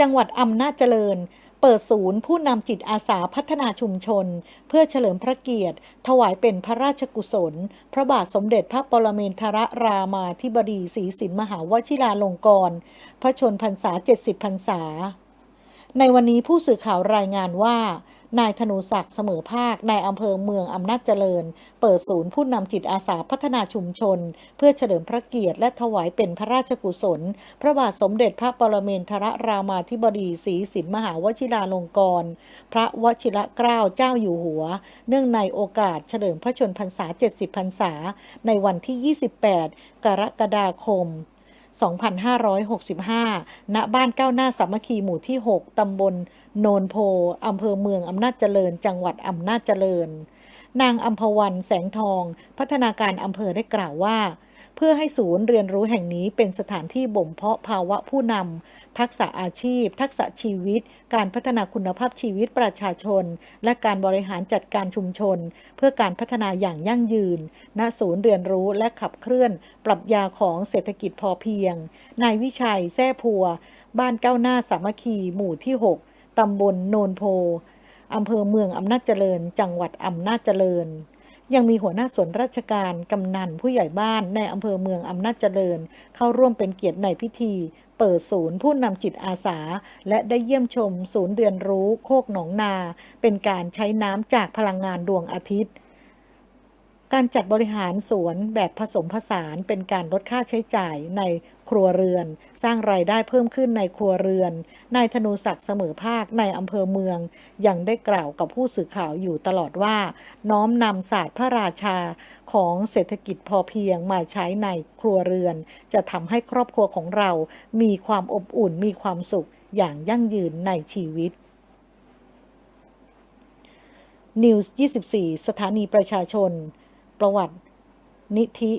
จังหวัดอำนาจเจริญ เปิดศูนย์ผู้นำจิตอาสาพัฒนาชุมชน เพื่อเฉลิมพระเกียรติ ถวายเป็นพระราชกุศล พระบาทสมเด็จพระปรเมนทรรามาธิบดีศรีสินมหาวชิราลงกรณพระชนพรรษา 70 พรรษา ในวันนี้ผู้สื่อข่าวรายงานว่า นายธนูศักดิ์เสมอภาค นายอำเภอเมืองอำนาจเจริญ เปิดศูนย์ผู้นำจิตอาสาพัฒนาชุมชน เพื่อเฉลิมพระเกียรติและถวายเป็นพระราชกุศล พระบาทสมเด็จพระปรเมนทรรามาธิบดีศรีสินมหาวชิราลงกรณพระวชิระเกล้าเจ้าอยู่หัว เนื่องในโอกาสเฉลิมพระชนพรรษา 70 พรรษา ในวันที่ 28 กรกฎาคม 2565 ณ บ้านก้าวหน้าสามัคคีหมู่ที่ 6 ตำบลโนนโพ อำเภอเมืองอำนาจเจริญ จังหวัดอำนาจเจริญ นางอัมพวันแสงทอง พัฒนาการอำเภอได้กล่าวว่า พื่อให้ศูนย์เรียนรู้แห่งนี้เป็นสถานที่บ่มเพาะภาวะผู้นำ ทักษะอาชีพ ทักษะชีวิต การพัฒนาคุณภาพชีวิตประชาชน และการบริหารจัดการชุมชน เพื่อการพัฒนาอย่างยั่งยืน ณ ศูนย์เรียนรู้และขับเคลื่อน ปรับยาของเศรษฐกิจพอเพียง นายวิชัย แท้พัว บ้านก้าวหน้าสามัคคี หมู่ที่ 6 ตำบลโนนโพอำเภอเมืองอำนาจเจริญ จังหวัดอำนาจเจริญ ยังมีหัวหน้าส่วนราชการ กำนัน ผู้ใหญ่บ้านในอำเภอเมืองอำนาจเจริญ เข้าร่วมเป็นเกียรติในพิธี เปิดศูนย์ผู้นำจิตอาสา และได้เยี่ยมชมศูนย์เรียนรู้โคกหนองนา เป็นการใช้น้ำจากพลังงานดวงอาทิตย์ การจัดบริหารสวนแบบผสมผสานเป็นการลดค่าใช้จ่ายในครัวเรือน สร้างรายได้เพิ่มขึ้นในครัวเรือน นายธนูศักดิ์เสมอภาคในอำเภอเมือง ยังได้กล่าวกับผู้สื่อข่าวอยู่ตลอดว่า น้อมนำศาสตร์พระราชาของเศรษฐกิจพอเพียงมาใช้ในครัวเรือน จะทำให้ครอบครัวของเรามีความอบอุ่นมีความสุขอย่างยั่งยืนในชีวิต News 24 สถานีประชาชน ประวัติ นิธิ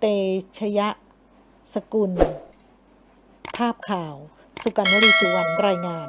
เตชยะ สกุล ภาพข่าว สุกันวลีสุวรรณรายงาน